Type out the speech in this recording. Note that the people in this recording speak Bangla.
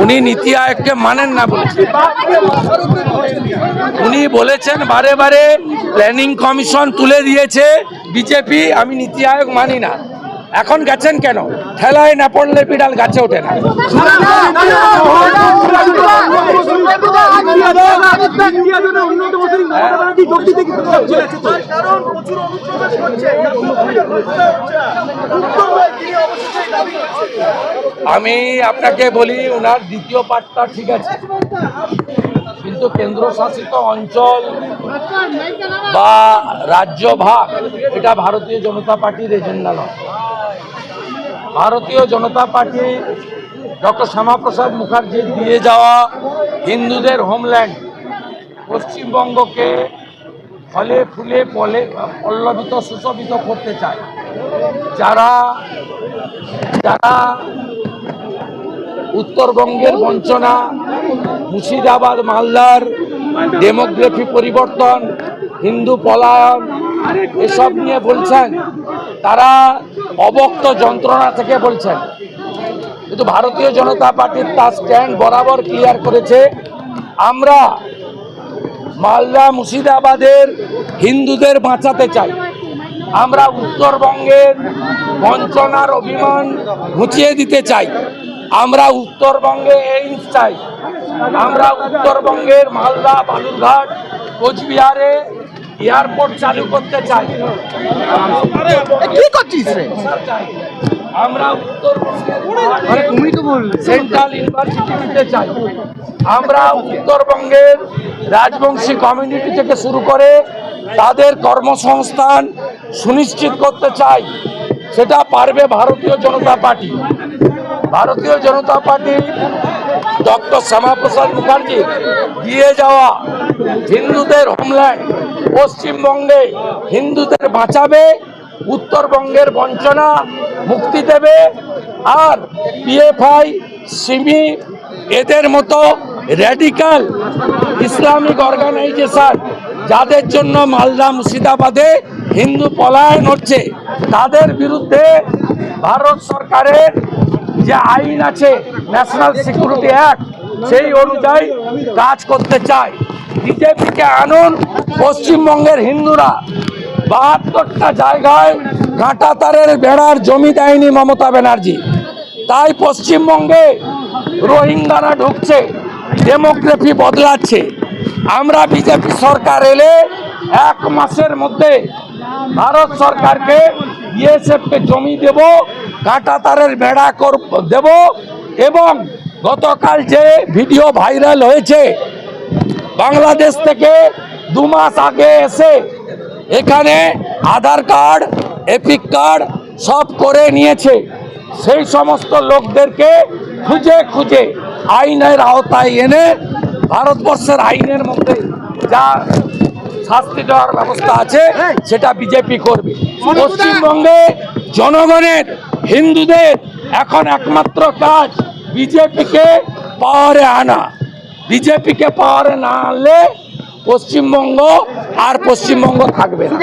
উনি নীতি আয়োগকে মানেন না বলছেন উনি বলেছেন বারে বারে প্ল্যানিং কমিশন তুলে দিয়েছে বিজেপি আমি নীতি আয়োগ মানি না এখন গেছেন কেন ঠেলায় না পড়লে বিড়াল গাছে ওঠে না আমি আপনাকে বলি ওনার দ্বিতীয় পাঠটা ঠিক আছে। কিন্তু কেন্দ্রশাসিত অঞ্চল বা রাজ্য ভাগ, এটা ভারতীয় জনতা পার্টির এজেন্ডা নয়। ভারতীয় জনতা পার্টি ডক্টর শ্যামাপ্রসাদ মুখার্জি দিয়ে যাওয়া হিন্দুদের হোমল্যান্ড পশ্চিমবঙ্গকে ফলে ফুলে পলে, পল্লবিত, সুশোভিত করতে চায়। যারা যারা উত্তরবঙ্গের বঞ্চনা, মুর্শিদাবাদ মালদার ডেমোগ্রাফি পরিবর্তন, হিন্দু পলায়ন, এসব নিয়ে বলছেন, তারা অবক্ত যন্ত্রণা থেকে বলছেন। কিন্তু ভারতীয় জনতা পার্টির তার স্ট্যান্ড বরাবর ক্লিয়ার করেছে, আমরা মালদা মুর্শিদাবাদের হিন্দুদের বাঁচাতে চাই। আমরা উত্তরবঙ্গের বঞ্চনার অভিমান ঘুচিয়ে দিতে চাই। আমরা উত্তরবঙ্গে এইমস চাই। আমরা উত্তরবঙ্গের মালদা বালুরঘাট কোচবিহারে এয়ারপোর্ট চালু করতে চাই। কি করছিস রে। আমরা উত্তরবঙ্গের সেন্ট্রাল ইউনিভার্সিটি দিতে চাই আমরা উত্তরবঙ্গের রাজবংশী কমিউনিটি থেকে শুরু করে তাদের কর্মসংস্থান সুনিশ্চিত করতে চাই সেটা পারবে Bharatiya Janata Party. Bharatiya Janata Party doctor Syamaprasad Mukherjee দিয়ে যাওয়া হিন্দুদের হোমল্যান্ড পশ্চিমবঙ্গে হিন্দুদের বাঁচাবে উত্তরবঙ্গের বঞ্চনা মুক্তি দেবে আর পিএফআই, সিমি, এদের মতো র্যাডিক্যাল ইসলামিক অর্গানাইজেশন যাদের জন্য মালদা মুর্শিদাবাদে হিন্দু পলায়ন হচ্ছে, তাদের বিরুদ্ধে ভারত সরকারের যে আইন আছে ন্যাশনাল সিকিউরিটি অ্যাক্ট সেই অনুযায়ী কাজ করতে চায়। বিজেপিকে আনুন পশ্চিমবঙ্গের হিন্দুরা। বাহাত্তরটা জায়গায় কাঁটা তারের বেড়ার জমি দেয়নি মমতা ব্যানার্জি। তাই পশ্চিমবঙ্গে রোহিঙ্গারা ঢুকছে ডেমোগ্রাফি বদলাচ্ছে। আমরা বিজেপি সরকার এলে এক মাসের মধ্যে ভারত সরকারকে বিএসএফকে জমি দেব কাঁটা তারের বেড়া কর, দেব এবং গতকাল যে ভিডিও ভাইরাল হয়েছে, বাংলাদেশ থেকে দু মাস আগে এসে এখানে আধার কার্ড, এপিক কার্ড সব করে নিয়েছে। সেই সমস্ত লোকদেরকে খুঁজে খুঁজে আইনের আওতায় এনে ভারতবর্ষের আইনের মধ্যে যা শাস্তি দেওয়ার ব্যবস্থা আছে, সেটা বিজেপি করবে। পশ্চিমবঙ্গে জনগণের, হিন্দুদের এখন একমাত্র কাজ বিজেপিকে পাওয়ারে আনা। বিজেপিকে পাওয়ারে না আনলে পশ্চিমবঙ্গ আর পশ্চিমবঙ্গ থাকবে না।